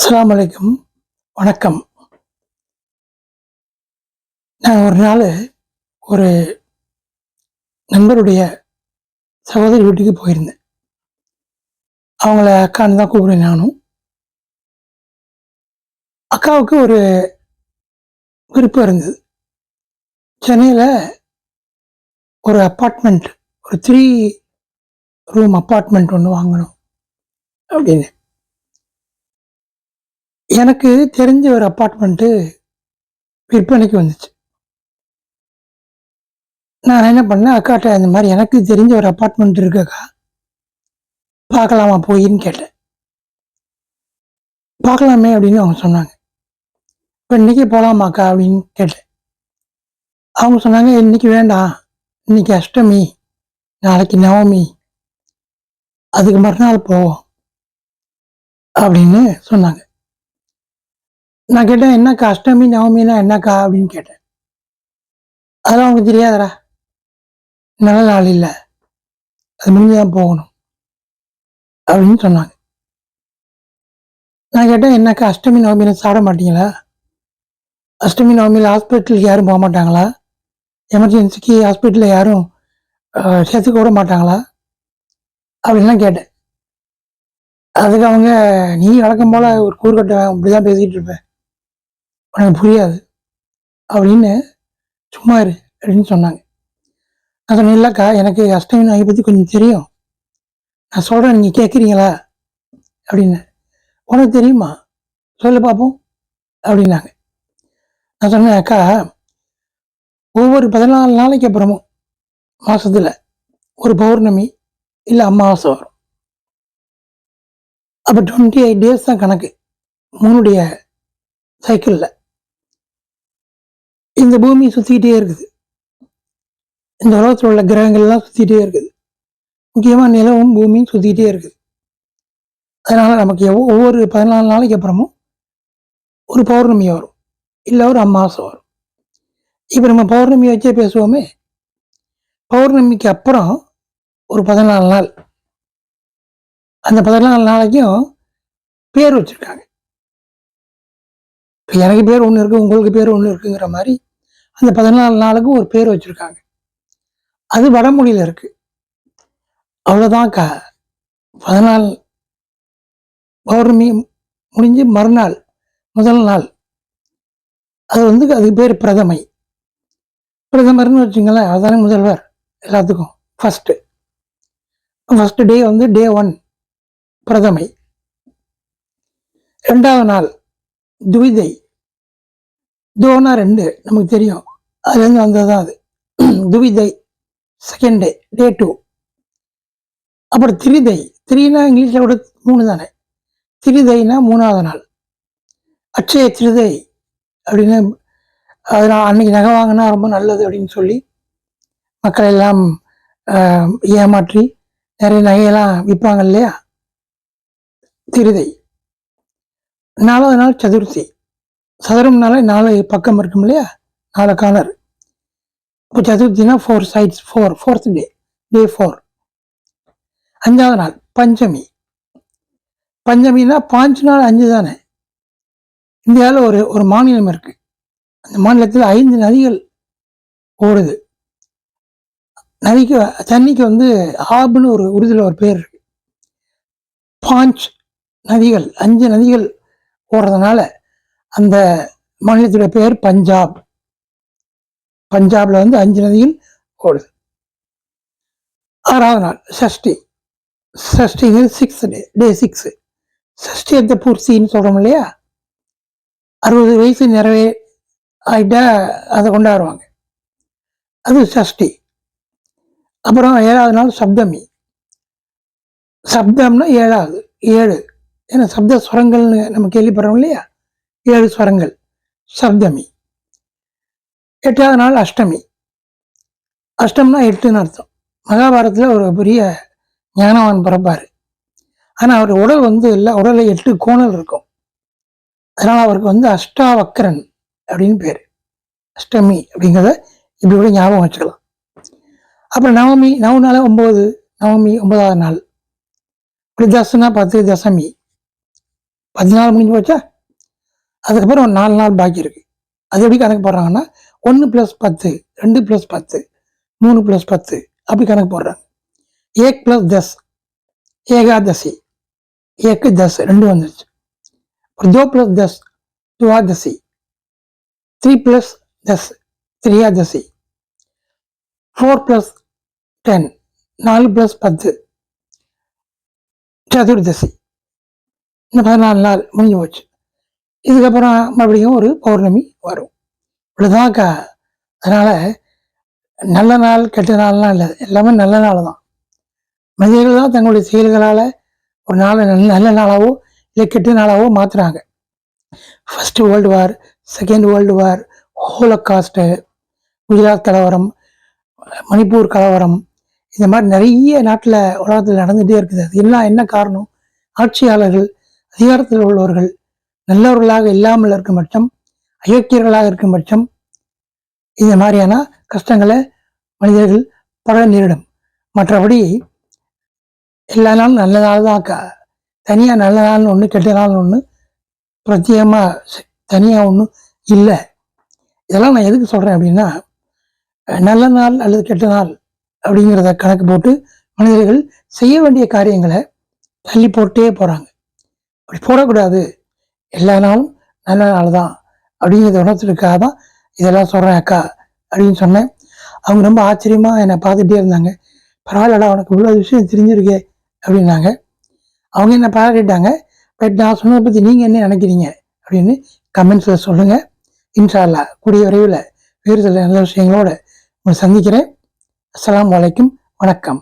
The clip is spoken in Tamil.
அஸ்லாம் அலைக்கும். வணக்கம். நான் ஒரு நாள் ஒரு நண்பருடைய சகோதரி வீட்டுக்கு போயிருந்தேன். அவங்கள அக்கான்னு தான் கூப்பிடுவேன் நானும். அக்காவுக்கு ஒரு விருப்பம் இருந்தது. சென்னையில் ஒரு அப்பார்ட்மெண்ட் ஒரு த்ரீ ரூம் அப்பார்ட்மெண்ட் ஒன்று வாங்கணும் அப்படின்னு. எனக்கு தெரிஞ்ச ஒரு அப்பார்ட்மெண்ட்டு விற்பனைக்கு வந்துச்சு. நான் என்ன பண்ணேன் அக்காட்ட இந்த மாதிரி எனக்கு தெரிஞ்ச ஒரு அப்பார்ட்மெண்ட் இருக்குக்கா பார்க்கலாமா போயின்னு கேட்டேன். பார்க்கலாமே அப்படின்னு அவங்க சொன்னாங்க. இப்போ இன்னைக்கு போகலாமாக்கா அப்படின்னு கேட்டேன். அவங்க சொன்னாங்க இன்னைக்கு வேண்டாம். இன்னைக்கு அஷ்டமி நாளைக்கு நவமி. அதுக்கு மறுநாள் போவோம். அப்படின்னு சொன்னாங்க. நான் கேட்டேன் என்னக்கா அஷ்டமி நவமினா என்னக்கா? அப்படின்னு கேட்டேன். அதெல்லாம் அவங்களுக்கு தெரியாதடா. நல்ல நாள் இல்லை. அது முடிஞ்சுதான் போகணும். அப்படின்னு சொன்னாங்க. நான் கேட்டேன் என்னக்கா அஷ்டமி நவமியில சாப்பிட மாட்டீங்களா? அஷ்டமி நவமியில் ஹாஸ்பிட்டலுக்கு யாரும் போக மாட்டாங்களா? எமர்ஜென்சிக்கு ஹாஸ்பிட்டலில் யாரும் சேர்த்துக்க விட மாட்டாங்களா? அப்படின்லாம் கேட்டேன். அதுக்கு அவங்க நீ வழக்கம் போல் ஒரு கூறுகட்ட இப்படிதான் பேசிக்கிட்டு இருப்பேன் உனக்கு புரியாது. அப்படின்னு சும்மா இரு அப்படின்னு சொன்னாங்க. நான் சொன்னேன் இல்லைக்கா எனக்கு அஷ்டமி நாயை பற்றி கொஞ்சம் தெரியும். நான் சொல்கிறேன் நீங்கள் கேட்குறீங்களா அப்படின்னு. உனக்கு தெரியுமா? சொல்லு பார்ப்போம் அப்படின்னாங்க. நான் சொன்னேன் அக்கா ஒவ்வொரு பதினாலு நாளைக்கு அப்புறமும் மாதத்தில் ஒரு பௌர்ணமி இல்லை அமாவாசை வரும். அப்போ டுவெண்ட்டி எயிட் டேஸ் தான் கணக்கு. மூணுடைய சைக்கிளில் இந்த பூமி சுற்றிக்கிட்டே இருக்குது. இந்த உலகத்தில் உள்ள கிரகங்கள்லாம் சுற்றிக்கிட்டே இருக்குது. முக்கியமாக நிலவும் பூமியும் சுற்றிக்கிட்டே இருக்குது. அதனால் நமக்கு எவ்வளோ ஒவ்வொரு பதினாலு நாளைக்கு அப்புறமும் ஒரு பௌர்ணமி வரும். இல்லை ஒரு அம்மாசம் வரும். இப்போ நம்ம பௌர்ணமி வச்சே பேசுவோமே. பௌர்ணமிக்கு அப்புறம் ஒரு பதினாலு நாள். அந்த பதினாலு நாளைக்கும் பேர் வச்சுருக்காங்க. இப்போ எனக்கு பேர் ஒன்று இருக்குது உங்களுக்கு பேர் ஒன்று இருக்குங்கிற மாதிரி அந்த பதினாலு நாளுக்கும் ஒரு பேர் வச்சுருக்காங்க. அது வடமொழியில் இருக்குது அவ்வளோதான் க பதினாலு பௌர்ணமி முடிஞ்சு மறுநாள் முதல் நாள். அது வந்து அதுக்கு பேர் பிரதமை. பிரதமர்னு வச்சுங்களேன் அதுதானே முதல்வர் எல்லாத்துக்கும். ஃபஸ்ட்டு ஃபஸ்ட்டு டே வந்து டே ஒன் பிரதமை. ரெண்டாவது நாள் துவிதை. தோனா ரெண்டு நமக்கு தெரியும். அதுலேருந்து வந்தது தான் அது. துவிதை செகண்ட் டே டே டூ அப்புறம் திரிதை. திரினா இங்கிலீஷில் விட மூணு தானே? திரிதைனா மூணாவது நாள். அச்சய திருதை அப்படின்னு அதனால் அன்னைக்கு நகை வாங்கினா ரொம்ப நல்லது அப்படின்னு சொல்லி மக்கள் எல்லாம் ஏமாற்றி நிறைய நகையெல்லாம் விற்பாங்க இல்லையா? திருதை. நாலாவது நாள் சதுர்த்தி. சதுரம்னாலே நாலு பக்கம் இருக்கும் இல்லையா? நாலு கார்னர் இப்போ சதுர்த்தினா four sides four fourth day day four அஞ்சாவது நாள் பஞ்சமி. பஞ்சமின்னா பாஞ்சு நாள் அஞ்சு தானே? இந்தியாவில் ஒரு ஒரு மாநிலம் இருக்குது அந்த மாநிலத்தில் ஐந்து நதிகள் ஓடுது. நதிக்கு தண்ணிக்கு வந்து ஆபுன்னு ஒரு உருதுல ஒரு பேர் இருக்கு. பாஞ்ச் நதிகள் அஞ்சு நதிகள் ஓடுறதுனால அந்த மாநிலத்துடைய பேர் பஞ்சாப். பஞ்சாப்ல வந்து அஞ்சு நதியில் ஓடுது. ஆறாவது நாள் சஷ்டி. சஷ்டிங்கிறது சிக்ஸ் டே டே சிக்ஸ் சஷ்டியத்தை பூர்த்தின்னு சொல்றோம் இல்லையா? அறுபது வயசு நிறைவே ஆகிட்டா அதை கொண்டாடுவாங்க. அது சஷ்டி. அப்புறம் ஏழாவது நாள் சப்தமி. சப்தம்னா ஏழாவது ஏழு. ஏன்னா சப்த சுரங்கள்னு நம்ம கேள்விப்படுறோம் இல்லையா? ஏழு ஸ்வரங்கள். சப்தமி. எட்டாவது நாள் அஷ்டமி. அஷ்டம்னா எட்டுன்னு அர்த்தம். மகாபாரதத்தில் ஒரு பெரிய ஞானவான் பிறப்பார். ஆனால் அவர் உடல் வந்து இல்லை உடலில் எட்டு கோணல் இருக்கும். அதனால் அவருக்கு வந்து அஷ்டாவக்கரன் அப்படின்னு பேர். அஷ்டமி அப்படிங்கிறத இப்படி கூட ஞாபகம் வச்சுக்கலாம். அப்புறம் நவமி நவனால ஒம்பது நவமி ஒன்பதாவது நாள். இப்படி தசனா பத்து தசமி. பதினாலு முடிஞ்சு போச்சா? அதுக்கப்புறம் ஒரு நாலு நாள் பாக்கி இருக்குது அது எப்படி கணக்கு போடுறாங்கன்னா ஒன்று ப்ளஸ் பத்து ரெண்டு ப்ளஸ் பத்து மூணு ப்ளஸ் பத்து அப்படி கணக்கு போடுறாங்க. ஏக் ப்ளஸ் தஸ் ஏகாதசி. ஏக்கு தஸ் ரெண்டு வந்துருச்சு. அப்புறம் தோ ப்ளஸ் தஸ் துவாதசி த்ரீ ப்ளஸ் தஸ் திரியாதசி ஃபோர் ப்ளஸ் டென் நாலு ப்ளஸ் பத்து சதுர்தசி. இன்னும் பதினாலு நாள் முடிஞ்சு போச்சு. இதுக்கப்புறம் மறுபடியும் ஒரு பௌர்ணமி வரும். இவ்வளோதான்க்கா அதனால் நல்ல நாள் கெட்ட நாள்லாம் இல்லை. எல்லாமே நல்ல நாள் தான். மனிதர்கள் தான் தங்களுடைய செயல்களால் ஒரு நாளை நல்ல நல்ல நாளாகவோ இல்லை கெட்ட நாளாகவோ மாற்றுறாங்க first world war second world war holocaust Gujarat கலவரம் மணிப்பூர் கலவரம் இந்த மாதிரி நிறைய நாட்டில் உலகத்தில் நடந்துகிட்டே இருக்குது. அது எல்லாம் என்ன காரணம்? ஆட்சியாளர்கள் அதிகாரத்தில் உள்ளவர்கள் நல்லவர்களாக இல்லாமல் இருக்கும் பட்சம் அயோக்கியர்களாக இருக்கும் பட்சம் இந்த மாதிரியான கஷ்டங்களை மனிதர்கள் பட நேரிடும். மற்றபடி எல்லா நாளும் நல்ல நாள் தான் க தனியாக நல்ல நாள்னு ஒன்று கெட்ட நாள்னு ஒன்று பிரத்யேகமாக தனியாக ஒன்றும் இல்லை. இதெல்லாம் நான் எதுக்கு சொல்கிறேன் அப்படின்னா நல்ல நாள் அல்லது கெட்ட நாள் அப்படிங்கிறத கணக்கு போட்டு மனிதர்கள் செய்ய வேண்டிய காரியங்களை தள்ளி போட்டே போகிறாங்க அப்படி போடக்கூடாது. எல்லா நாளும் நல்ல நாள் தான் அப்படிங்கிறத உணர்த்துறதுக்காக தான் இதெல்லாம் சொல்கிறேன் அக்கா அப்படின்னு சொன்னேன். அவங்க ரொம்ப ஆச்சரியமாக என்னை பார்த்துட்டே இருந்தாங்க. பரவாயில்லடா உனக்கு இவ்வளோ விஷயம் தெரிஞ்சிருக்கே அப்படின்னாங்க. அவங்க என்ன பாராட்டிட்டாங்க பட் நான் சொன்னதை பற்றி நீங்கள் என்ன நினைக்கிறீங்க? அப்படின்னு கமெண்ட்ஸில் சொல்லுங்கள் இன்ஷால்லா கூடிய விரைவில் வேறு சில நல்ல விஷயங்களோட உங்களை சந்திக்கிறேன். அஸ்லாம் வலைக்கும் வணக்கம்.